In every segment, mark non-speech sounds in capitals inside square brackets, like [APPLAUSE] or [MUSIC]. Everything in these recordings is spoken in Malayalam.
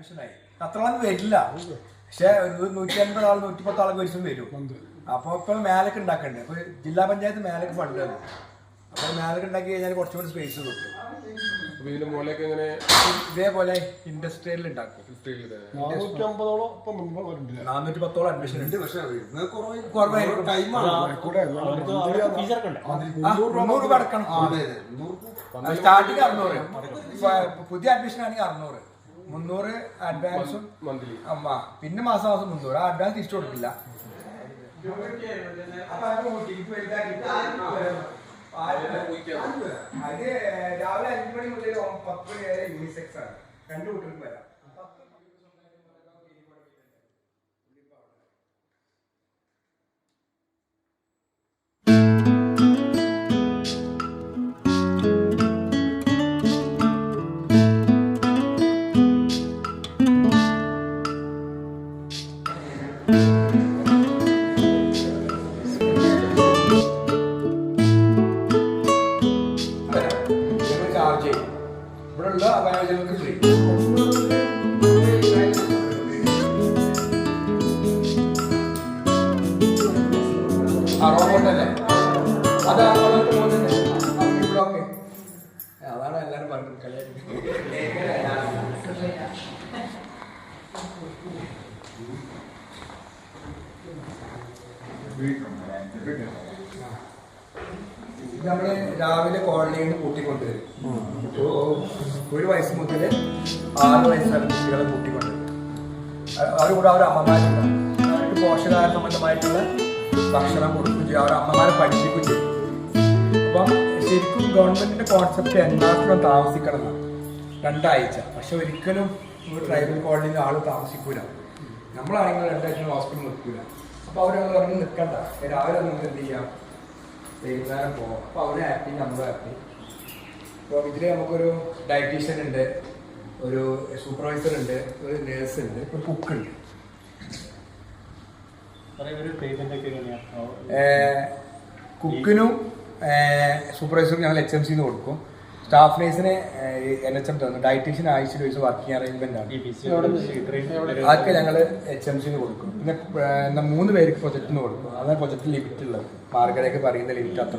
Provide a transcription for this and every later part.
അഡ്മിഷനായി അത്രയൊന്നും വരില്ല. പക്ഷെ ഒരു നൂറ്റി അൻപത് ആൾ നൂറ്റി പത്ത് ആളൊക്കെ ഒരു വരും. അപ്പോൾ ഇപ്പോൾ മേലൊക്കെ ഉണ്ടാക്കണ്ടേ? അപ്പോൾ ജില്ലാ പഞ്ചായത്ത് മേലൊക്കെ ഫണ്ട് തന്നു അപ്പോൾ മേലക്ക് ഉണ്ടാക്കി കഴിഞ്ഞാൽ കുറച്ചും കൂടി സ്പേസ് കിട്ടും. ഇതേപോലെ ഇൻഡസ്ട്രിയൽ ഉണ്ടാക്കും? നാനൂറ്റി പത്തോളം അഡ്മിഷൻ ഉണ്ട്. പക്ഷെ സ്റ്റാർട്ടിങ് അറുന്നൂറ്. പുതിയ അഡ്മിഷൻ ആണെങ്കിൽ അറുന്നൂറ്. മുന്നൂറ് അഡ്വാൻസും മന്ത്ലി. അമ്മാ പിന്നെ മാസം മാസം മുന്നൂറ്. ആ അഡ്വാൻസ് തിരിച്ചു കൊടുക്കില്ല. അത് രാവിലെ അഞ്ചു മണി മുതൽ പത്ത് മണി വരെ യൂണിസെക്സ് ആണ്. രണ്ടു കൂട്ടർക്ക് വരാം. ഇവിടെ ഉള്ള അപരാജകൾക്ക് ഫ്രീ ആ റോബോട്ട് അല്ലേ? അത് റോബോട്ട് പോകുന്നുണ്ട് ബ്ലോക്ക് അതാണ് എല്ലാരും പറഞ്ഞത്. കളിയാക്കി. ഇത് നമ്മൾ രാവിലെ കോളനിയിൽ നിന്ന് കൂട്ടിക്കൊണ്ടുവരും ഒരു വയസ്സ് മുതൽ ആറ് വയസ്സാണ് കുട്ടികളെ കൂട്ടിക്കൊണ്ടുവരും അ- അവരുടെ കൂടെ അവരുടെ അമ്മമാരുണ്ടാവും. അവർക്ക് പോഷകാഹാര സംബന്ധമായിട്ടുള്ള ഭക്ഷണം കൊടുക്കുകയും ചെയ്യും. അവരുടെ അമ്മമാരെ പഠിപ്പിക്കുകയും ചെയ്യും. അപ്പം ശരിക്കും ഗവൺമെന്റിന്റെ കോൺസെപ്റ്റ് എന്നാത്രം താമസിക്കണം രണ്ടാഴ്ച. പക്ഷെ ഒരിക്കലും ഒരു ട്രൈബൽ കോളനിയിൽ ആൾ താമസിക്കൂല. നമ്മളാണെങ്കിൽ രണ്ടാഴ്ച ഹോസ്പിറ്റലിൽ നിൽക്കൂല. അപ്പൊ അവരങ്ങനെ പറഞ്ഞ് നിൽക്കണ്ട. രാവിലെ നമുക്ക് എന്ത് ചെയ്യാം? വൈകുന്നേരം പോകാം അപ്പൊ അവർ ഹാപ്പി നമ്മൾ ഹാപ്പി അപ്പോൾ ഇതിൽ നമുക്കൊരു ഡയറ്റീഷ്യൻ ഉണ്ട് ഒരു സൂപ്പർവൈസർ ഉണ്ട് ഒരു നേഴ്സ് ഉണ്ട് ഒരു കുക്ക് ഉണ്ട്. കുക്കിനും സൂപ്പർവൈസറും ഞങ്ങൾ എച്ച് എം സിന്ന് കൊടുക്കും. സ്റ്റാഫ് നേഴ്സിന് എൻ എച്ച് എം തന്നു ഡയറ്റീഷ്യൻ ആഴ്ച ദിവസം വർക്കിംഗ് അറേഞ്ച്മെന്റ് ആണ് അതൊക്കെ ഞങ്ങൾ എച്ച് എം സിന്ന് കൊടുക്കും. പിന്നെ എന്നാ മൂന്ന് പേർക്ക് പ്രൊജക്ടിന് കൊടുക്കും. അതാണ് പ്രൊജക്ട് ലിമിറ്റ് ഉള്ളത്. മാർഗരേഖ പറയുന്ന ലിമിറ്റ് അത്ര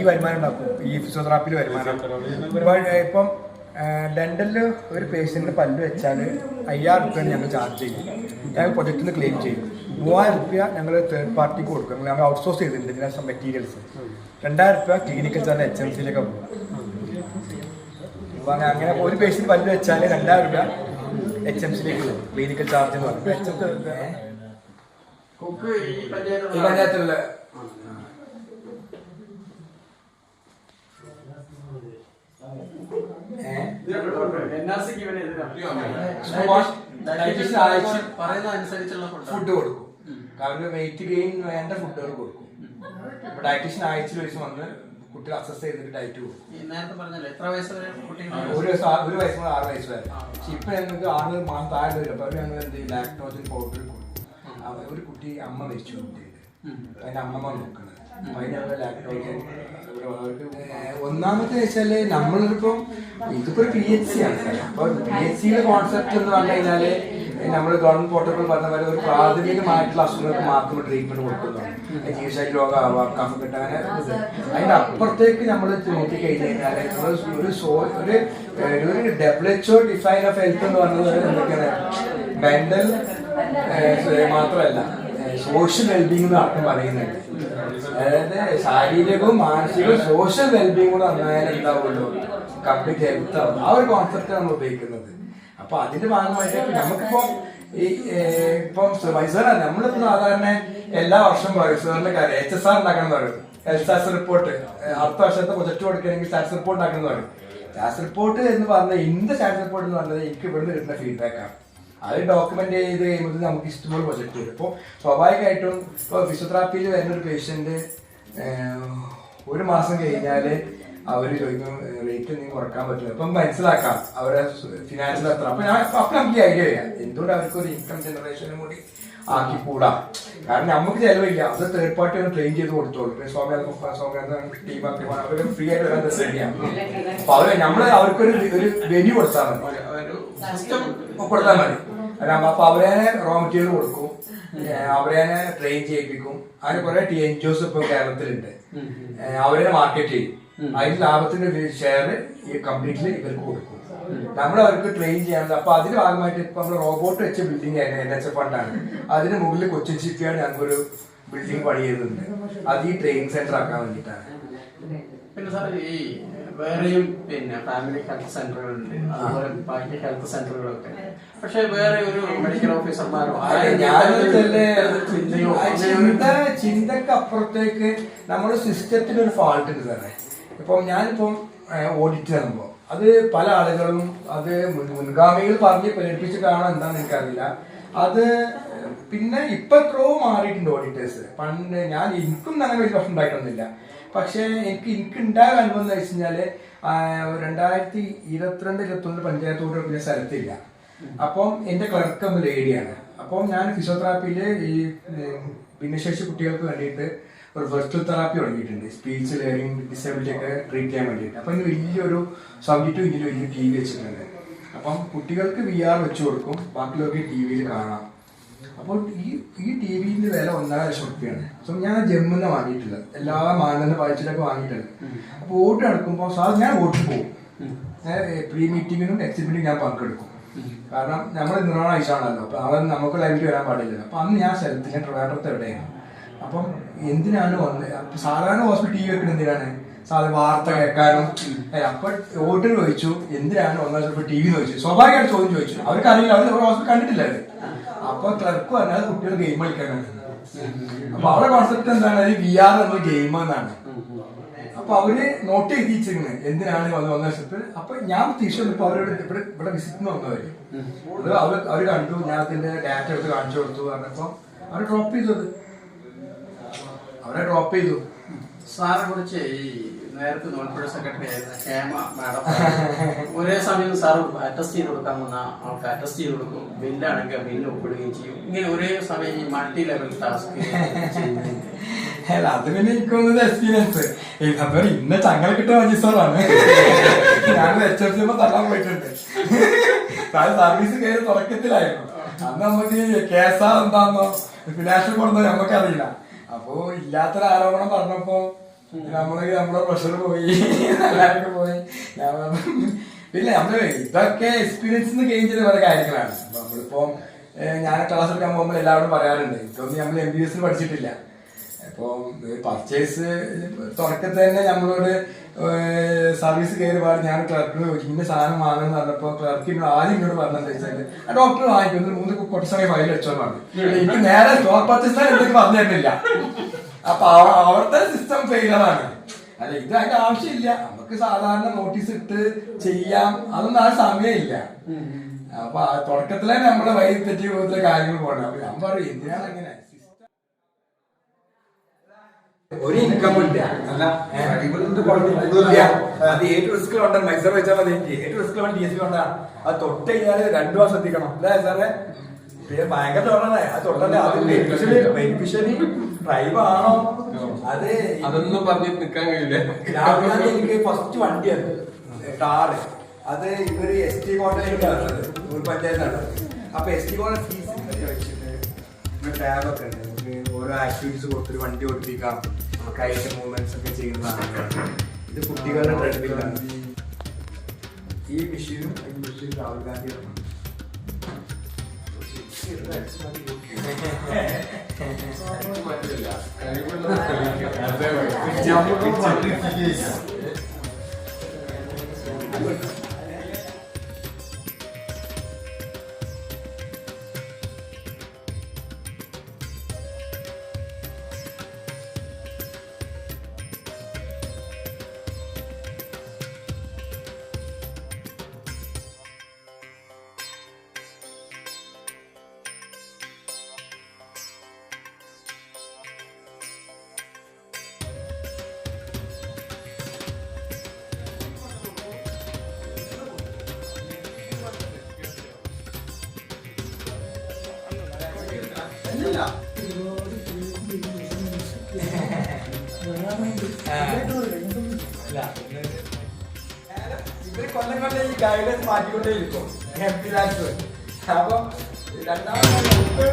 ഈ വരുമാനം ഉണ്ടാക്കും. ഈ ഫിസിയോതെറാപ്പിയിൽ വരുമാനം. ഇപ്പൊ, ഇപ്പം ഡെന്റലിൽ ഒരു പേഷ്യന്റിന് പല്ല് വെച്ചാൽ അയ്യായിരം റുപ്യാണ് ഞങ്ങൾ ചാർജ് ചെയ്യും ഞങ്ങൾ പ്രൊജക്ടിന് ക്ലെയിം ചെയ്യും. മൂവായിരം റുപ്യ ഞങ്ങൾ തേർഡ് പാർട്ടിക്ക് കൊടുക്കും. ഞങ്ങൾ ഔട്ട്സോഴ്സ് ചെയ്തിട്ടുണ്ട് ഇതിനകത്ത് മെറ്റീരിയൽസ് രണ്ടായിരം റുപ്യ ക്ലിനിക്കൽ തന്നെ എച്ച് എം സിയിലേക്ക് പോകും അപ്പോൾ അങ്ങനെ- അങ്ങനെ ഒരു പേഷ്യന്റ് പല്ല് വെച്ചാൽ രണ്ടായിരം രൂപ എച്ച് എം സിയിലേക്ക് പോകും ക്ലിനിക്കൽ ചാർജ് എന്ന് പറയും ഏ? ഈ പഞ്ചായത്തിലുള്ള ഏഹ് പറയുന്ന അനുസരിച്ചുള്ള ഫുഡ് കൊടുക്കും. കാരണം വെയിറ്റ് ഗെയിൻ വേണ്ട ഫുഡുകൾ കൊടുക്കും. അപ്പൊ ഡയറ്റീഷ്യൻ ആഴ്ചയിൽ ഒരു ദിവസം വന്ന് കുട്ടികൾ അസസ് ചെയ്തിട്ട് ഡയറ്റ് കൊടുക്കും. ഒരു വയസ്സ് ഒരു വയസ്സ് മുതൽ ആറ് വയസ്സ് വരെ. പക്ഷെ ഇപ്പൊ ഞങ്ങൾക്ക് ആറ് മാസം താഴെ വരും. അപ്പൊ അവർ ഞങ്ങൾ എന്ത് ചെയ്യും? ലാക്ടോജൻ പൗഡർ കൊടുക്കും. ഒരു കുട്ടി അമ്മ മരിച്ചു കുട്ടിയുടെ അതിന്റെ അമ്മമ്മ നോക്കുന്നത് ഒന്നാമത്തെ വെച്ചാൽ നമ്മളിപ്പം ഇതിപ്പോ ഒരു പി എച്ച് സി ആണ്. അപ്പൊ പി എച്ച് സിയുടെ കോൺസെപ്റ്റ് എന്ന് പറഞ്ഞു കഴിഞ്ഞാൽ നമ്മൾ ഗവൺമെന്റ് പ്രോട്ടോകോൾ പറഞ്ഞ പോലെ ഒരു പ്രാഥമികമായിട്ടുള്ള അസുഖങ്ങൾക്ക് മാത്രം ട്രീറ്റ്മെന്റ് കൊടുക്കുന്നുണ്ട് ജീവിതശൈലി രോഗമാവാം അങ്ങനെ ഇത്. അതിന്റെ അപ്പുറത്തേക്ക് നമ്മൾ നോക്കി കഴിഞ്ഞു കഴിഞ്ഞാൽ ഒരു ഒരു ഡിഫൈൻ ഓഫ് ഹെൽത്ത് എന്ന് പറഞ്ഞത് എന്തൊക്കെയാണ്? മെന്റൽ മാത്രമല്ല സോഷ്യൽ വെൽബീങ് എന്ന് അർത്ഥം പറയുന്നുണ്ട് അതായത് ശാരീരികവും മാനസികവും സോഷ്യൽ വെൽബീങ് കൂടെ നന്നായാലും എന്താവുള്ളൂ കംപ്ലീറ്റ് ഹെൽത്ത് ആ ഒരു കോൺസെപ്റ്റ് നമ്മൾ ഉപയോഗിക്കുന്നത്. അപ്പൊ അതിന്റെ ഭാഗമായിട്ട് നമുക്കിപ്പോ ഈ ഇപ്പം വൈസറാണ് നമ്മളിപ്പോ സാധാരണ എല്ലാ വർഷവും പറയും സാറിന്റെ കാര്യം എച്ച് എസ് ആർ ഉണ്ടാക്കണം എന്ന് പറയും. സ്റ്റാറ്റസ് റിപ്പോർട്ട് അടുത്ത വർഷത്തെ പ്രൊജക്ട് കൊടുക്കണമെങ്കിൽ സ്റ്റാറ്റസ് റിപ്പോർട്ട് ഉണ്ടാക്കണം എന്ന് പറയും. സ്റ്റാറ്റസ് റിപ്പോർട്ട് എന്ന് പറഞ്ഞ ഇന്ത് സ്റ്റാറ്റസ് റിപ്പോർട്ട് എന്ന് പറഞ്ഞത് എനിക്ക് ഇവിടുന്ന് കിട്ടുന്ന ഫീഡ്ബാക്ക് ആണ്. അത് ഡോക്യുമെന്റ് ചെയ്ത് കഴിയുമ്പോൾ നമുക്ക് ഇഷ്ടംപോലെ പ്രൊജക്ട് വരും. ഇപ്പോൾ സ്വാഭാവികമായിട്ടും ഇപ്പോൾ ഫിസിയോതെറാപ്പിയിൽ വരുന്ന ഒരു പേഷ്യന്റ് ഒരു മാസം കഴിഞ്ഞാൽ അവർ ചോദിക്കും റേറ്റ് എന്തെങ്കിലും കുറയ്ക്കാൻ പറ്റില്ല. അപ്പം മനസ്സിലാക്കാം അവരെ ഫിനാൻഷ്യൽ എത്ര അപ്പൊ ഞാൻ അപ്പൊ നമുക്ക് ഐഡിയ ചെയ്യാം എന്തുകൊണ്ട് അവർക്ക് ഒരു ഇൻകം ജനറേഷനും കൂടി ആക്കി കൂടാ കാരണം നമുക്ക് ചെലവില്ല. അത് തേർഡ് പാർട്ടി ഒന്ന് ട്രെയിൻ ചെയ്ത് കൊടുത്തോളൂ. സ്വാമി സ്വാമി സ്വാമിനാഥൻ ടീം അവർക്ക് ഫ്രീ ആയിട്ട് വരാൻ റെഡിയാണ് അപ്പൊ അവർ നമ്മൾ അവർക്കൊരു ഒരു വെന്യൂ കൊടുത്താൽ മതി. ഒരു സിസ്റ്റം കൊടുത്താൽ മതി. അപ്പൊ അവരെ റോ മെറ്റീരിയൽ കൊടുക്കും. അവരെ ട്രെയിൻ ചെയ്യിപ്പിക്കും. അതിന് കുറെ ടി എൻ ജിഒസ് ഇപ്പൊ കേരളത്തിലുണ്ട്. അവരെ മാർക്കറ്റ് ചെയ്യും. അതിന് ലാഭത്തിന്റെ ഷെയർ ഈ കംപ്ലീറ്റ്ലി ഇവർക്ക് കൊടുക്കും. നമ്മൾ അവർക്ക് ട്രെയിൻ ചെയ്യാനുള്ളത് അപ്പൊ അതിന് ഭാഗമായിട്ട് ഇപ്പൊ നമ്മൾ റോബോട്ട് വെച്ച ബിൽഡിംഗ് ആയിരുന്നു എൻ എച്ച് എഫ് ഫണ്ടാണ് അതിന് മുകളിൽ കൊച്ചിൻ ഷിപ്പിയാണ് ഞങ്ങൾക്കൊരു ബിൽഡിംഗ് പണി ചെയ്തിട്ടുണ്ട് അത് ഈ ട്രെയിനിങ് സെന്റർ ആക്കാൻ വേണ്ടിട്ടാണ് പിന്നെ സാർ ഈ വേറെയും പിന്നെ ഫാമിലി ഹെൽത്ത് സെന്ററുകളുണ്ട് അതുപോലെ ബാക്കി ഹെൽത്ത് സെന്ററുകളൊക്കെ പക്ഷെ വേറെ ഒരു മെഡിക്കൽ ഓഫീസർമാരോ ചിന്തക്ക് അപ്പുറത്തേക്ക് നമ്മുടെ സിസ്റ്റത്തിന് ഒരു ഫാൾട്ട് ഉണ്ട് സാറേ ഇപ്പം ഞാനിപ്പം ഓഡിറ്റ് ചെയ്യുമ്പോൾ അത് പല ആളുകളും അത് മുൻ- മുൻഗാമികൾ പറഞ്ഞ് പ്രേരിപ്പിച്ചിട്ടാണോ എന്താണെന്ന് എനിക്കറിയില്ല. അത് പിന്നെ ഇപ്പൊ എത്രയോ മാറിയിട്ടുണ്ട് ഓഡിറ്റേഴ്സ്. പണ്ട് ഞാൻ എനിക്കും അങ്ങനെ വലിയ പ്രശ്നം ഉണ്ടായിട്ടൊന്നുമില്ല. പക്ഷേ എനിക്ക് എനിക്ക് ഉണ്ടായ അനുഭവം എന്ന് വെച്ച് കഴിഞ്ഞാൽ ആ, രണ്ടായിരത്തി ഇരുപത്തിരണ്ട് ഇരുപത്തൊന്ന് പഞ്ചായത്ത് കൂടെ പിന്നെ സ്ഥലത്തില്ല. അപ്പം എന്റെ ക്ലർക്ക് ഒന്ന് ലേഡിയാണ്. അപ്പം ഞാൻ ഫിസിയോതെറാപ്പിയിൽ ഈ ഭിന്നശേഷി കുട്ടികൾക്ക് വേണ്ടിയിട്ട് ഒരു വെർച്വൽ തെറാപ്പി തുടങ്ങിയിട്ടുണ്ട്. സ്പീച്ച് ലേണിംഗ് ഡിസബിലിറ്റി ഒക്കെ ട്രീറ്റ് ചെയ്യാൻ വേണ്ടിയിട്ട്. അപ്പം ഇന്ന് വലിയൊരു സബ്ജക്റ്റ് ഇഞ്ചിൽ വലിയ ടി വി വെച്ചിട്ടുണ്ട്. അപ്പം കുട്ടികൾക്ക് വി ആർ വെച്ച് കൊടുക്കും. ബാക്കിയുള്ളവർക്ക് ടി വിയിൽ കാണാം. അപ്പോൾ ഈ ഈ ടി വിന്റെ വില ഒന്നര ലക്ഷം റുപ്യാണ്. അപ്പം ഞാൻ ജമ്മിന്ന് വാങ്ങിയിട്ടില്ല എല്ലാ മാനദണ്ഡ വായിച്ചിട്ടൊക്കെ വാങ്ങിയിട്ടുണ്ട് അപ്പോൾ വോട്ട് നടക്കുമ്പോൾ സാർ ഞാൻ വോട്ട് പോകും പ്രീ മീറ്റിങ്ങിനും എക്സിബിറ്റിനും ഞാൻ പങ്കെടുക്കും. കാരണം നമ്മൾ നിർവഹണ ആയിച്ചാണല്ലോ അപ്പൊ അവൻ നമുക്ക് ലൈവിൽ വരാൻ പാടില്ല അപ്പൊ അന്ന് ഞാൻ സ്ഥലത്ത് ഞാൻ ട്രിവാൻഡ്രത്ത് എവിടെയാണ്? അപ്പം എന്തിനാണ് വന്നത് സാധാരണ ഹോസ്പിറ്റൽ ടി വി വെക്കുന്നത് എന്തിനാണ്? സാധാരണ വാർത്ത കേൾക്കാനും അപ്പൊ ഓട്ടർ ചോദിച്ചു എന്തിനാണ് വന്നത്? ടി വി ചോദിച്ചു. സ്വാഭാവികമായിട്ട് ചോദ്യം ചോദിച്ചു. അവർക്ക് അറിയില്ല അവർ ഹോസ്പിറ്റൽ കണ്ടിട്ടില്ല അത് അപ്പൊ ക്ലർക്ക് പറഞ്ഞാൽ കുട്ടികൾ ഗെയിം കളിക്കാനാണ് അപ്പൊ അവരുടെ കോൺസെപ്റ്റ് എന്താണ്? വി ആർ എന്ന ഗെയിം എന്നാണ്. അപ്പൊ അവർ നോട്ട് എഴുതിയിരിക്കുന്നത് എന്തിനാണ് വന്ന് വന്ന വർഷത്തിൽ അപ്പൊ ഞാൻ തിരിച്ചു വന്നപ്പോ അവരോട് ഇവിടെ ഇവിടെ വിസിറ്റിന് വന്നവര്. അവർ അവർ കണ്ടു ഞാൻ അതിന്റെ ഡാറ്റ എടുത്ത് കാണിച്ചു കൊടുത്തു പറഞ്ഞപ്പോ അവർ ഡ്രോപ്പ് ചെയ്തു അത്. അവരെ ഡ്രോപ്പ് ചെയ്തു. സാറെ കുറിച്ച് ഈ നേരത്തെ നോൺപുഴ സെക്രട്ടറി ആയിരുന്ന ഹേമ മാഡം ഒരേ സമയം സാർ അറ്റസ്റ്റ് ചെയ്ത് കൊടുക്കാൻ വന്ന ആൾക്ക് അറ്റസ്റ്റ് ചെയ്ത് കൊടുക്കും. ബില്ലാണെങ്കിൽ ബില്ല് ഒപ്പിടുകയും ചെയ്യും. ഇങ്ങനെ ഒരേ സമയം ഈ മൾട്ടി ലെവൽ ടാസ്ക് അല്ല അത് പിന്നെ എനിക്കൊന്നത് എക്സ്പീരിയൻസ് അപ്പൊ ഇന്ന ചങ്ങല കിട്ടിയ മജീസറാണ് ഞാൻ എച്ച് എഫ് സിമ്മ തള്ളാൻ പോയിട്ടുണ്ട്. സർവീസ് കയറി തുടക്കത്തിലായിരുന്നു. അന്ന് നമുക്ക് കേസാ എന്താന്നോ ഫിനാൻഷ്യൽ കൊടുത്തോ നമുക്കറിയില്ല. അപ്പൊ ഇല്ലാത്തൊരു ആരോപണം പറഞ്ഞപ്പോ നമ്മൾ നമ്മുടെ പ്രഷർ പോയി. എല്ലാവർക്കും പോയി. പിന്നെ നമ്മൾ ഇതൊക്കെ എക്സ്പീരിയൻസ് ഗെയിൻ ചെയ്ത പല കാര്യങ്ങളാണ്. നമ്മളിപ്പോ ഞാൻ ക്ലാസ് എടുക്കാൻ പോകുമ്പോൾ എല്ലാവരും പറയാറുണ്ട് ഇതൊന്നും നമ്മൾ എം ബി എസ് പഠിച്ചിട്ടില്ല. അപ്പോൾ പർച്ചേസ് തുടക്കത്തിൽ തന്നെ നമ്മളോട് സർവീസ് കയറി പാടി ഞാൻ ക്ലർക്കിന് ചോദിച്ചു ഇന്ന സാധനം വാങ്ങുന്ന പറഞ്ഞപ്പോൾ ക്ലർക്കിനോട് ആദ്യം ഇങ്ങോട്ട് പറഞ്ഞത് ചോദിച്ചാൽ ആ ഡോക്ടർ വാങ്ങിക്കുന്നു മൂന്ന് കുറച്ച് സമയം ഫയൽ വെച്ചോ പറഞ്ഞു. എനിക്ക് നേരെ സ്റ്റോർ പർച്ചേസ് എന്തെങ്കിലും പറഞ്ഞു തരുന്നില്ല അപ്പൊ അവ- അവിടുത്തെ സിസ്റ്റം ഫെയിലറാണ് അല്ല ഇത് അതിന്റെ ആവശ്യമില്ല. നമുക്ക് സാധാരണ നോട്ടീസ് ഇട്ട് ചെയ്യാം. അതൊന്നും ആ സമയമില്ല. അപ്പൊ തുടക്കത്തിലെ നമ്മളെ വഴി തെറ്റി പോകുന്ന കാര്യങ്ങൾ പോകണം. അപ്പൊ ഞാൻ പറയും എന്തിനാണ് അങ്ങനെ? ഒരു ഇൻകം ഇല്ല. അല്ല, ഇല്ല. കൂടുതലാണ്. അത് ഏത് റിസ്ക് ഉണ്ട് മൈസൂർ വെച്ചാൽ മതി. ഏത് റിസ്ക് വേണ്ട ഡി എസ് പി വേണ്ട അത് തൊട്ട് കഴിഞ്ഞാൽ രണ്ടു മാസം എത്തിക്കണം അല്ലേ സാറേ ഭയങ്കര തൊടണേ അത് തൊട്ടല്ലേ അത് ബെനിഫിഷ്യറി ഡ്രൈവ് ആണോ? അത് അതൊന്നും പറഞ്ഞ് നിക്കാൻ കഴിയില്ല. രാവിലെ എനിക്ക് ഫസ്റ്റ് വണ്ടിയാണ് കാറ് അത് ഇവർ എസ് ടി കോട്ടയിലാണ് ഒരു പഞ്ചായത്താണ് അപ്പൊ എസ് ടി കോട്ട ഫീസ് വെച്ചിട്ട് ടാബ് ഒക്കെ ഉണ്ട്. ഓരോ ആക്ടിവിറ്റീസ് കൊടുത്തൊരു വണ്ടി ഓടിപ്പിക്കാം. നമുക്ക് അതിന്റെ മൂവ്മെന്റ്സ് ഒക്കെ ചെയ്യുന്നതാണ് ഇത് കുട്ടികളുടെ ട്രെഡ്മില്ലാണ് ഈ മെഷീനും ഈ മെഷീൻ രാഹുൽ ഗാന്ധിയാണ് മാറ്റില്ല [LAUGHS] കോർണറാണ് ഈ ഗൈഡൻസ് മാറ്റിക്കൊണ്ടേ ഇരിക്കും എം പി ലാൻസ് അപ്പൊ രണ്ടാമത്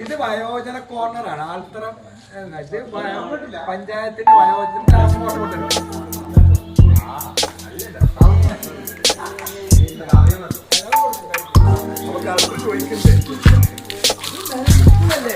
ഇത് വയോജന കോർണറാണ് ആൽത്തറ ഏ, ഇത് വയോ- പഞ്ചായത്തിന്റെ വയോജന ട്രാൻസ്പോർട്ട് അല്ല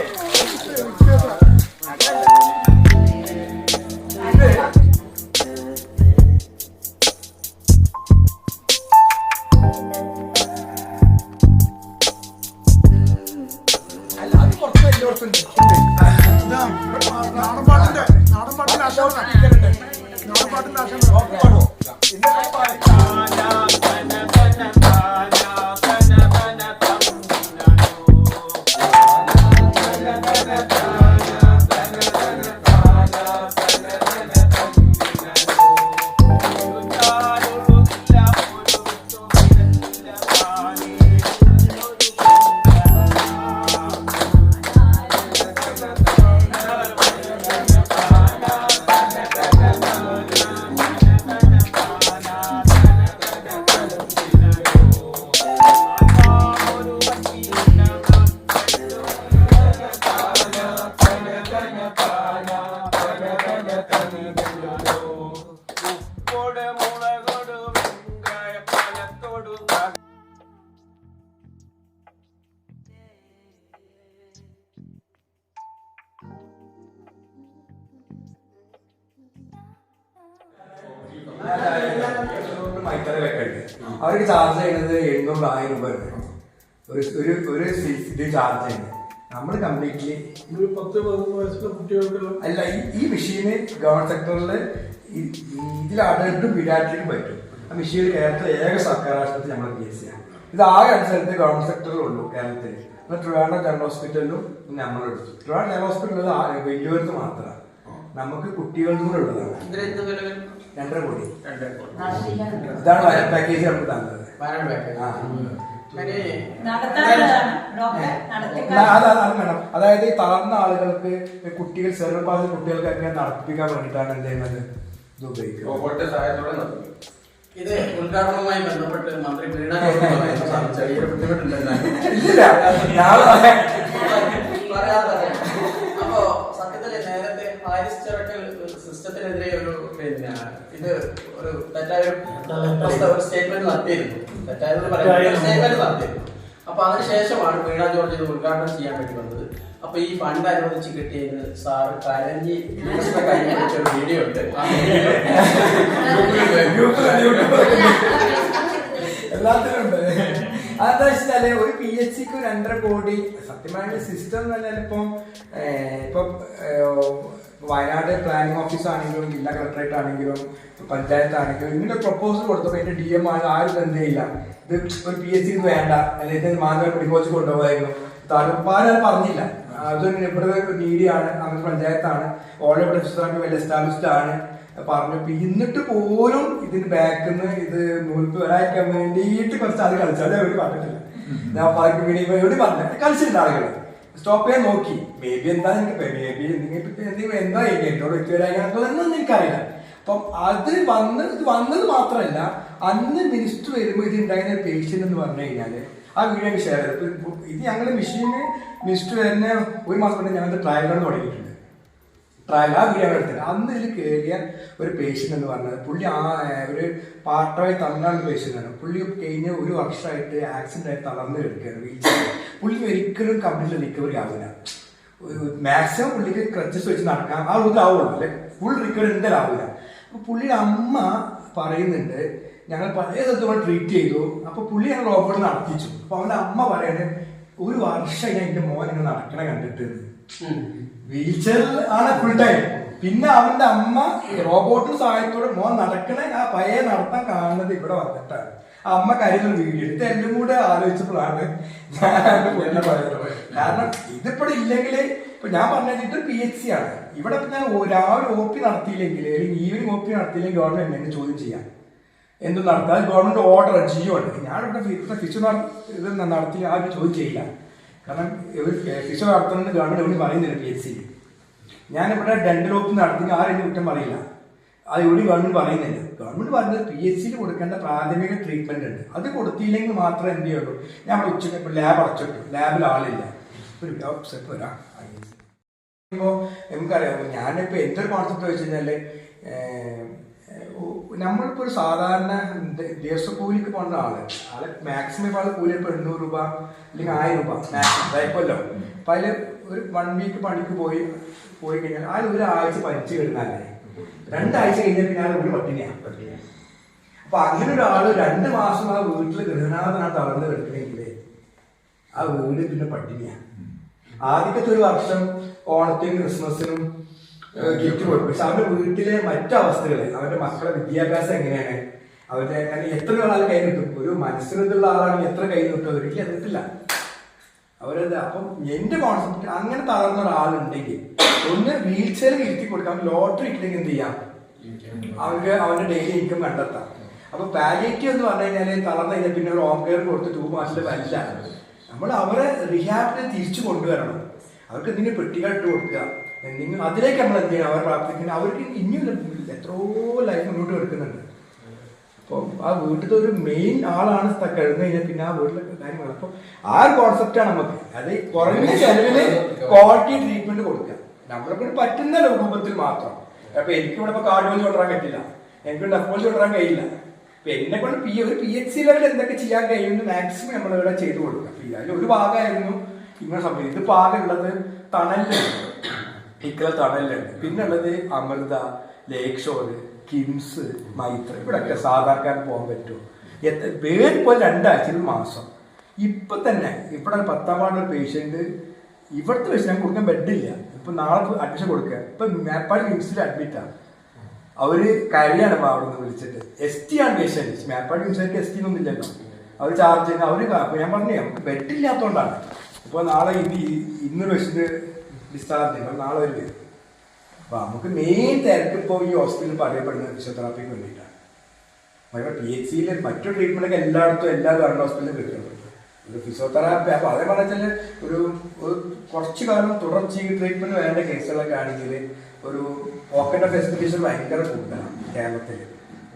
മൈക്കറി വെക്കണ്ട് അവർക്ക് ചാർജ് ചെയ്യുന്നത് എഴുന്നൂറ് ആയിരം രൂപ ഉണ്ട് ഒരു ഒരു ഒരു ഇത് ചാർജ് ചെയ്യുന്നത്. നമ്മൾ കംപ്ലീറ്റ്ലി ഒരു പത്ത് പതിനൊന്ന് വയസ്സുള്ള കുട്ടികൾക്കുള്ള അല്ല ഈ മെഷീന് ഗവൺമെന്റ് സെക്ടറിൽ ഇതിൽ അഡൽട്ടും പീഡിയാട്രിക്കും പറ്റും. ആ മെഷീൻ കേരളത്തിലെ ഏക സർക്കാർ ആശുപത്രി നമ്മൾ പി എസ് സിയാണ് ഇത് ആകെ അനുസരിച്ച് ഗവൺമെന്റ് സെക്ടറിലുള്ളൂ കേരളത്തിൽ. എന്നാൽ ട്രിവാൻഡ്രം ജനറൽ ഹോസ്പിറ്റലിലും നമ്മൾ എടുത്തു. ട്രിവാൻഡ്രം ജനറൽ ഹോസ്പിറ്റലിൽ വലിയവർക്ക് മാത്രമാണ് നമുക്ക് കുട്ടികൾക്കും കൂടെ ഉള്ളതാണ്. രണ്ടര കോടി. ഇതാണ് വയർ പാക്കേജ് നമുക്ക് തന്നത്? വയനാട് ബാങ്ക്. ആ. പിന്നെ നടത്താനുള്ളതാണ് ഡോക്ടർ എന്നാ നടത്തിക്കാൻ അത് അത് വേണം. അതായത് ഈ തളർന്ന ആളുകൾക്ക് കുട്ടികൾ സെർവർ പാസ് കുട്ടികൾക്കൊക്കെ നടത്തിപ്പിക്കാൻ വേണ്ടിയിട്ടാണ് എന്ത് ചെയ്യുന്നത്? ഇത് ഉപയോഗിക്കുന്നത്. ഇത് ഉദ്ഘാടനവുമായി ബന്ധപ്പെട്ട് മന്ത്രി വീണ [LAUGHS] ചെറിയ. അപ്പോ നേരത്തെ സിസ്റ്റത്തിനെതിരെ പിന്നെ ഇത് ഒരു തെറ്റായ ഒരു- സ്റ്റേറ്റ്മെന്റ് നടത്തിയിരുന്നു. തെറ്റായ സ്റ്റേറ്റ്മെന്റ് നടത്തിയിരുന്നു. അപ്പൊ അതിനുശേഷമാണ് വീണ ജോർജ് ഇത് ഉദ്ഘാടനം ചെയ്യാൻ വേണ്ടി വന്നത്. അപ്പൊ ഈ ഫണ്ട് അനുവദിച്ച് കിട്ടിയത് സാർ കരഞ്ഞി കൈ പിടിച്ച ഒരു വീഡിയോ ഉണ്ട്. ഉണ്ട് അതെന്താ വെച്ചാൽ ഒരു പി എച്ച് സിക്ക് രണ്ടര കോടി സത്യമായിട്ട് സിസ്റ്റം എന്ന് പറഞ്ഞാൽ ഇപ്പം ഇപ്പം വയനാട് പ്ലാനിംഗ് ഓഫീസ് ആണെങ്കിലും ജില്ലാ കളക്ടറേറ്റ് ആണെങ്കിലും പഞ്ചായത്ത് ആണെങ്കിലും ഇങ്ങനെ പ്രപ്പോസൽ കൊടുത്തപ്പോൾ എന്റെ ഡി എം ആണ് ആരും എന്ത് ചെയ്യില്ല. ഇത് ഒരു പി എസ് സി വേണ്ട. അല്ലെങ്കിൽ മാനവ പിടികോച്ച് കൊണ്ടുപോകായിരുന്നു ആരും പറഞ്ഞില്ല. അതൊരു ഇവിടെ നീഡിയാണ് അങ്ങനെ പഞ്ചായത്താണ്. ഓൾറെഡി ഇവിടെ വെൽ എസ്റ്റാബ്ലിഷ്ഡ് ആണ്. പറഞ്ഞു ഇപ്പൊ എന്നിട്ട് പോലും ഇതിന് ബാക്കിൽ നിന്ന് ഇത് നൂൽപ്പ് വരാക്കാൻ വേണ്ടിയിട്ട് കുറച്ച് ആൾ കളിച്ചാൽ അത് എവിടെ പറഞ്ഞിട്ടില്ല. ഞാൻ പറഞ്ഞു എവിടെ പറഞ്ഞു കളിച്ചിട്ടുണ്ട് ആളുകൾ സ്റ്റോപ്പ് ചെയ്യാൻ നോക്കി. മേ ബി എന്താ എനിക്ക് മേ ബി എന്തെങ്കിലും എന്താ എന്നോട് ഒന്നും എനിക്കറിയില്ല. അപ്പം അത് വന്ന് ഇത് വന്നത് മാത്രമല്ല അന്ന് മിനിസ്റ്റർ വരുമ്പോൾ ഇത് ഉണ്ടായിരുന്ന പേഷ്യന്റ് എന്ന് പറഞ്ഞു കഴിഞ്ഞാൽ ആ വീഡിയോ ഷെയർ ചെയ്തു ഇത് ഞങ്ങൾ മെഷീന് മിനിസ്റ്റർ വരുന്ന ഒരു മാസം കൊണ്ട് ഞങ്ങളുടെ ട്രയൽ തുടങ്ങിയിട്ടുണ്ട്. ട്രയൽ ആ വീഡിയോ എടുത്തില്ല അന്ന് ഇതിൽ കയറിയ ഒരു പേഷ്യന്റ് എന്ന് പറഞ്ഞത് പുള്ളി ആ ഒരു പാർട്ടായി തമിഴ്നാട് പേഷ്യന്റ് ആണ്. പുള്ളി കഴിഞ്ഞ ഒരു വർഷമായിട്ട് ആക്സിഡന്റ് ആയി തളർന്ന് കിടക്കുകയാണ് വീട്ടിൽ പുള്ളി ഒരിക്കലും കമ്പനിയിൽ റിക്കവറി ആവില്ല മാക്സിമം പുള്ളിക്ക് ക്രച്ചസ് വെച്ച് നടക്കാം ആ ഒരു ഇതാവുള്ളൂ. അല്ലെ? ഫുൾ റിക്കവറി എന്തായാലും ആവില്ല അപ്പൊ പുള്ളിയുടെ അമ്മ പറയുന്നുണ്ട് ഞങ്ങൾ പല സ്ഥലത്തും ട്രീറ്റ് ചെയ്തു. അപ്പൊ പുള്ളി ഞങ്ങൾ റോബോട്ട് നടത്തിച്ചു. അപ്പൊ അവന്റെ അമ്മ പറയാണ് ഒരു വർഷം ഞാൻ എന്റെ മോൻ ഇങ്ങനെ നടക്കണ കണ്ടിട്ട്. വീൽ ആണ് ഫുൾ ടൈം പിന്നെ അവന്റെ അമ്മ റോബോട്ടിന് സഹായത്തോടെ മോൻ നടക്കണ ആ പഴയ നടത്താൻ കാണുന്നത് ഇവിടെ വന്നിട്ടാണ്. ആ അമ്മ കരുതുന്ന വീഡിയോ എടുത്ത് എന്റെ കൂടെ ആലോചിച്ചപ്പോഴാണ് ഞാൻ എന്നെ പറയുന്നത് കാരണം ഇതിപ്പോ ഇല്ലെങ്കിൽ ഇപ്പൊ ഞാൻ പറഞ്ഞിട്ട് പി എച്ച് സി ആണ്. ഇവിടെ ഞാൻ രാവിലെ ഒ പി നടത്തിയില്ലെങ്കിൽ അല്ലെങ്കിൽ ഈവനിങ് ഒ പി നടത്തിയില്ലെങ്കിൽ ഗവൺമെന്റ് എന്നെ ചോദ്യം ചെയ്യാം. എന്തും നടത്താൻ ഗവൺമെന്റ് ഓർഡർ ജിയോ ഉണ്ട് ഞാൻ ഇവിടെ ഫി- ഫിഷ് ഇത് നടത്തി ആരും ചോദ്യം ചെയ്യില്ല. കാരണം ഫിഷ് നടത്തണമെന്ന് ഗവൺമെന്റ് എവിടെ പറയുന്നില്ല പി എച്ച് സി ഞാനിവിടെ ഓപ്പ് നടത്തി ആരെയും കുറ്റം പറയില്ല. അത് എവിടെ ഗവൺമെന്റ് പറയുന്നില്ല. ഗവൺമെന്റ് പറഞ്ഞത് പി എച്ച് സിയിൽ കൊടുക്കേണ്ട പ്രാഥമിക ട്രീറ്റ്മെന്റ് ഉണ്ട്. അത് കൊടുത്തില്ലെങ്കിൽ മാത്രം എന്ത് ചെയ്യുള്ളൂ? ഞാൻ ഉച്ചയ്ക്ക് ഇപ്പോൾ ലാബ് അടച്ചിട്ടു. ലാബിൽ ആളില്ല. ഒരു സ്റ്റെപ്പ് വരാം നമുക്കറിയാം. ഞാനിപ്പോൾ എന്തൊരു കോൺസെപ്റ്റ് വെച്ച് ഓ- നമ്മളിപ്പോൾ ഒരു സാധാരണ ദിവസക്കൂലിക്ക് പോകുന്ന ആൾ. ആൾ മാക്സിമം ഇപ്പോൾ ആൾ കൂലി ഇപ്പോൾ എണ്ണൂറ് രൂപ അല്ലെങ്കിൽ ആയിരം രൂപ മാക്സിമം അതായപ്പല്ലോ അപ്പം അതിൽ ഒരു വൺ വീക്ക് പണിക്ക് പോയി പോയി കഴിഞ്ഞാൽ ആ ഒരാഴ്ച പനിച്ച് കിടന്നാലേ. രണ്ടാഴ്ച കഴിഞ്ഞാൽ പിന്നെ ആ ഒരു പട്ടിണിയാണ് അപ്പൊ അങ്ങനെ ഒരാൾ രണ്ട് മാസം ആ വീട്ടിൽ ഗൃഹനാഥനാണ് തളർന്ന് കിടക്കണമെങ്കിൽ ആ വീട് പിന്നെ പട്ടിണിയാണ് ആദ്യത്തെ ഒരു വർഷം ഓണത്തിനും ക്രിസ്മസിനും ഗിഫ്റ്റ് കൊടുക്കും. പക്ഷെ അവന്റെ വീട്ടിലെ മറ്റവസ്ഥകൾ അവരുടെ മക്കളുടെ വിദ്യാഭ്യാസം എങ്ങനെയാണ്? അവരുടെ അങ്ങനെ എത്ര ആൾ കൈ കിട്ടും ഒരു മനസ്സിലുള്ള ആളാണെങ്കിൽ എത്ര കൈ കിട്ടും അവർക്ക് എത്തില്ല അവരത് അപ്പം എന്റെ കോൺസെപ്റ്റ് അങ്ങനെ തളർന്ന ഒരാളുണ്ടെങ്കിൽ ഒന്ന് വീൽ ചെയർ ഇരുത്തി കൊടുക്കാം. ലോട്ടറി ഇട്ടില്ലെങ്കിൽ എന്ത് ചെയ്യാം? അവർക്ക് അവന്റെ ഡെയിലി ഇൻകം കണ്ടെത്താം. അപ്പൊ പാലിയേറ്റീവ് എന്ന് പറഞ്ഞു കഴിഞ്ഞാൽ തളർന്നു കഴിഞ്ഞാൽ പിന്നെ ഒരു ഹോം കെയർ കൊടുത്ത് ടൂ മാസത്തിൽ വരില്ല നമ്മൾ അവരെ റിഹാബിനെ തിരിച്ചു കൊണ്ടുവരണം. അവർക്ക് എന്തെങ്കിലും പെട്ടികൾ ഇട്ട് കൊടുക്കുക. എന്തെങ്കിലും അതിലേക്ക് നമ്മൾ എന്ത് ചെയ്യണം? അവർ പ്രാർത്ഥിക്കുന്നത് അവർക്ക് ഇനിയും എത്രയോ ലൈഫ് മുന്നോട്ട് എടുക്കുന്നുണ്ട്. അപ്പോൾ ആ വീട്ടിലത്തെ ഒരു മെയിൻ ആളാണ് കഴിഞ്ഞ് കഴിഞ്ഞാൽ പിന്നെ ആ വീട്ടിലെ കാര്യങ്ങൾ. അപ്പൊ ആ ഒരു കോൺസെപ്റ്റാണ് നമുക്ക്. അത് കുറഞ്ഞ ചെലവിൽ ക്വാളിറ്റി ട്രീറ്റ്മെന്റ് കൊടുക്കുക. നമ്മളെ പറ്റുന്ന രൂപത്തിൽ മാത്രം. അപ്പൊ എനിക്ക് ഇവിടെ ഇപ്പൊ കാർഡിയോളജി കൊണ്ടുവരാൻ പറ്റില്ല. എനിക്ക് നെഫോളജി കൊണ്ടുവരാൻ കഴിയില്ല. അപ്പൊ എന്നെ കൊണ്ട് പി ഒരു പി എച്ച് സി ലെവൽ എന്തൊക്കെ ചെയ്യാൻ കഴിയുമെന്ന് മാക്സിമം നമ്മൾ ഇവിടെ ചെയ്തു കൊടുക്കുക. അപ്പൊ അതിൽ ഒരു ഭാഗമായിരുന്നു ഇങ്ങനെ സംഭവിക്കും ഇത് ഭാഗമുള്ളത് തണലിലുണ്ട് ഇക്കല തണലുണ്ട്. പിന്നെ ഉള്ളത് അമൃത ലേക്ക് കിംസ് മൈത്ര. ഇവിടെയൊക്കെ സാധാരണക്കാരൻ പോകാൻ പറ്റുമോ എത്ര പേര് രണ്ടാഴ്ച മാസം. ഇപ്പൊ തന്നെ ഇവിടെ പത്താം വാർഡിൽ പേഷ്യന്റ് ഇവിടുത്തെ പേഷ്യൻ ഞാൻ കൊടുക്കാൻ ബെഡില്ല ഇപ്പൊ നാളെ അഡ്മിഷൻ കൊടുക്കുക. ഇപ്പൊ മേപ്പാടി കിംസിൽ അഡ്മിറ്റാണ് അവർ കരയാണ് ഇപ്പൊ അവിടെ നിന്ന് വിളിച്ചിട്ട്. എസ് ടി ആണ് പേഷ്യൻസ് മേപ്പാടി കിംസിലേക്ക് എസ് ടി ഒന്നും ഇല്ലല്ലോ അവർ ചാർജ് ചെയ്യുന്ന അവർ ഞാൻ പറഞ്ഞു ബെഡില്ലാത്തോണ്ടാണ് ഇപ്പൊ നാളെ ഇനി ഇന്നൊരു പേഷ്യന്റ് ഡിസ്ചാർജ് നാളെ നാളെ വരും അപ്പൊ നമുക്ക് മെയിൻ തിരക്ക് ഇപ്പോൾ ഈ ഹോസ്പിറ്റലിൽ പറയപ്പെടുന്നത് ഫിസിയോതെറാപ്പിക്ക് വേണ്ടിയിട്ടാണ്. നമ്മുടെ പി എച്ച് സിയിലെ മറ്റു ട്രീറ്റ്മെന്റ് ഒക്കെ എല്ലായിടത്തും എല്ലാ ഗവൺമെന്റ് ഹോസ്പിറ്റലിലും കിട്ടുന്നുണ്ട് ഒരു ഫിസിയോതെറാപ്പി അപ്പൊ അതേ പറഞ്ഞാൽ ഒരു ഒരു കുറച്ച് കാലം തുടർച്ച ട്രീറ്റ്മെന്റ് വേണ്ട കേസുകളൊക്കെ ആണെങ്കിൽ ഒരു പോക്കറ്റ് ഓഫ് ഫെസിലിറ്റീസ് ഭയങ്കര കൂടുതലാണ് കേരളത്തിൽ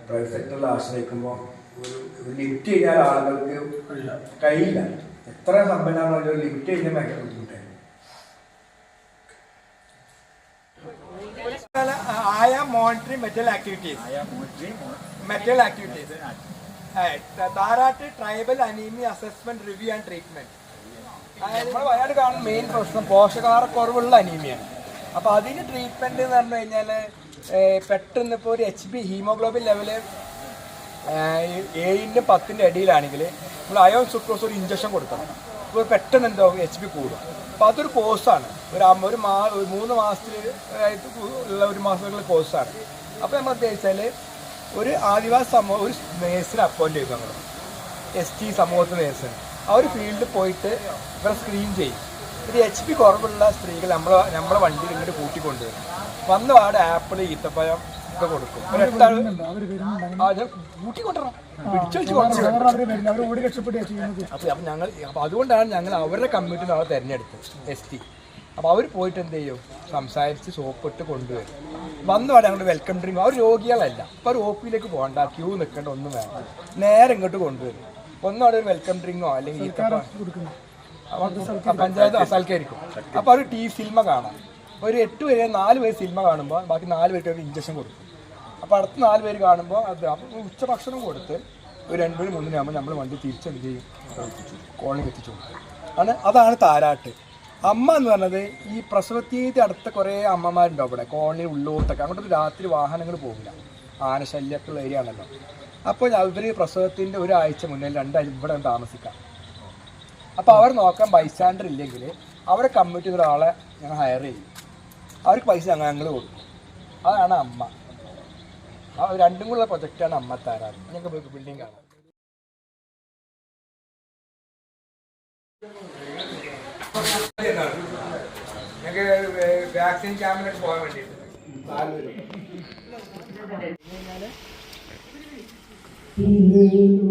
പ്രൈവറ്റ് സെക്ടറിൽ ആശ്രയിക്കുമ്പോൾ ഒരു ഒരു ലിമിറ്റ് കഴിഞ്ഞാൽ ആളുകൾക്ക് കഴിയില്ല. എത്ര സമ്പന്നമാണെങ്കിലും ലിമിറ്റ് കഴിഞ്ഞാൽ ഭയങ്കര I am monitoring metal activities. I am monitoring metal activities. ധാരാട്ട് tribal anaemia assessment review and treatment നമ്മൾ വയനാട് കാണുന്ന മെയിൻ പ്രശ്നം പോഷകാഹാരക്കുറവുള്ള അനീമിയാണ് അപ്പൊ അതിന് ട്രീറ്റ്മെന്റ് എന്ന് പറഞ്ഞു കഴിഞ്ഞാൽ പെട്ടെന്ന് ഇപ്പോൾ ഒരു എച്ച് ബി ഹീമോഗ്ലോബിൻ ലെവൽ ഏഴിന്റെ പത്തിന്റെ അടിയിലാണെങ്കിൽ നമ്മൾ അയോൺ സുക്രോസ് ഒരു ഇഞ്ചക്ഷൻ കൊടുക്കണം. അപ്പോൾ പെട്ടെന്ന് എന്തോ എച്ച് ബി കൂടും. അപ്പോൾ അതൊരു കോഴ്സാണ് ഒരു ഒരു മാ ഒരു മൂന്ന് മാസത്തിൽ ഉള്ള ഒരു മാസത്തിലുള്ള കോഴ്സാണ് അപ്പോൾ നമ്മൾ ഉദ്ദേശിച്ചാൽ ഒരു ആദിവാസി സമൂഹം ഒരു നേഴ്സിനെ അപ്പോയിന്റ് ചെയ്തു നമ്മൾ എസ് ടി സമൂഹത്തിൽ നേഴ്സിന് ആ ഒരു ഫീൽഡിൽ പോയിട്ട് ഇവരെ സ്ക്രീൻ ചെയ്യും. ഒരു എച്ച് പി കുറവുള്ള സ്ത്രീകൾ നമ്മൾ നമ്മളെ വണ്ടിയിൽ ഇങ്ങോട്ട് കൂട്ടിക്കൊണ്ടുവരും. വന്ന് പാട് ആപ്പിൾ ഈത്തപ്പഴം ഒക്കെ കൊടുക്കും. ഒരു എട്ടാൾ പിടിച്ചു അപ്പോൾ അപ്പം ഞങ്ങൾ അപ്പോൾ അതുകൊണ്ടാണ് ഞങ്ങൾ അവരുടെ കമ്മിറ്റി നമ്മളെ തിരഞ്ഞെടുത്തത് എസ് ടി അപ്പോൾ അവർ പോയിട്ട് എന്ത് ചെയ്യും? സംസാരിച്ച് സോപ്പിട്ട് കൊണ്ടുവരും. വന്നു വേണം ഞങ്ങൾ വെൽക്കം ഡ്രിങ്ക് അവർ രോഗികളല്ല. അപ്പോൾ ഒരു ഒ പിയിലേക്ക് പോകണ്ട. ക്യൂ നിൽക്കേണ്ട. ഒന്നും വേണ്ട. നേരെ ഇങ്ങോട്ട് കൊണ്ടുവരും. ഒന്നും അവിടെ ഒരു വെൽക്കം ഡ്രിങ്കോ അല്ലെങ്കിൽ പഞ്ചായത്ത് അസൽക്കായിരിക്കും അപ്പോൾ ഒരു ടി സിനിമ കാണാം. ഒരു എട്ട് പേര് നാല് പേര് സിനിമ കാണുമ്പോൾ ബാക്കി നാല് പേർക്ക് ഒരു ഇഞ്ചക്ഷൻ കൊടുക്കും. അപ്പോൾ അടുത്ത നാല് പേര് കാണുമ്പോൾ അത് അപ്പം ഉച്ചഭക്ഷണം കൊടുത്ത് ഒരു രണ്ട് മണി മൂന്നിനാകുമ്പോൾ നമ്മൾ വണ്ടി തിരിച്ചെന്ത് ചെയ്യും? കോളിംഗ് എത്തിച്ചു. കൊടുക്കും ആണ് അതാണ് താരാട്ട്. അമ്മ എന്ന് പറഞ്ഞത് ഈ പ്രസവത്തീയതി അടുത്ത കുറേ അമ്മമാരുണ്ടാവും ഇവിടെ. കോളനി ഉള്ളൂർത്തൊക്കെ അങ്ങോട്ട് രാത്രി വാഹനങ്ങൾ പോകില്ല ആനശല്യമൊക്കെ ഉള്ള ഏരിയ ആണല്ലോ. അപ്പോൾ അവർ പ്രസവത്തിന്റെ ഒരാഴ്ച മുന്നേ രണ്ടാഴ്ച ഇവിടെ താമസിക്കാം. അപ്പോൾ അവർ നോക്കാൻ ബൈസ്റ്റാൻഡർ ഇല്ലെങ്കിൽ അവരെ കമ്മിറ്റി ഒരാളെ ഞങ്ങൾ ഹയർ ചെയ്യും. അവർക്ക് പൈസ ഞങ്ങൾ കൊടുക്കും. അതാണ് അമ്മ. രണ്ടും കൂടെ പ്രൊജക്റ്റാണ് അമ്മ താരാറ്. ഞങ്ങൾക്ക് ബിൽഡിംഗ് കാണാം. ഞങ്ങൾക്ക് വാക്സിൻ ക്യാമ്പിലേക്ക് പോകാൻ വേണ്ടിയിട്ട് നാലുപേരും ഇല്ലേലു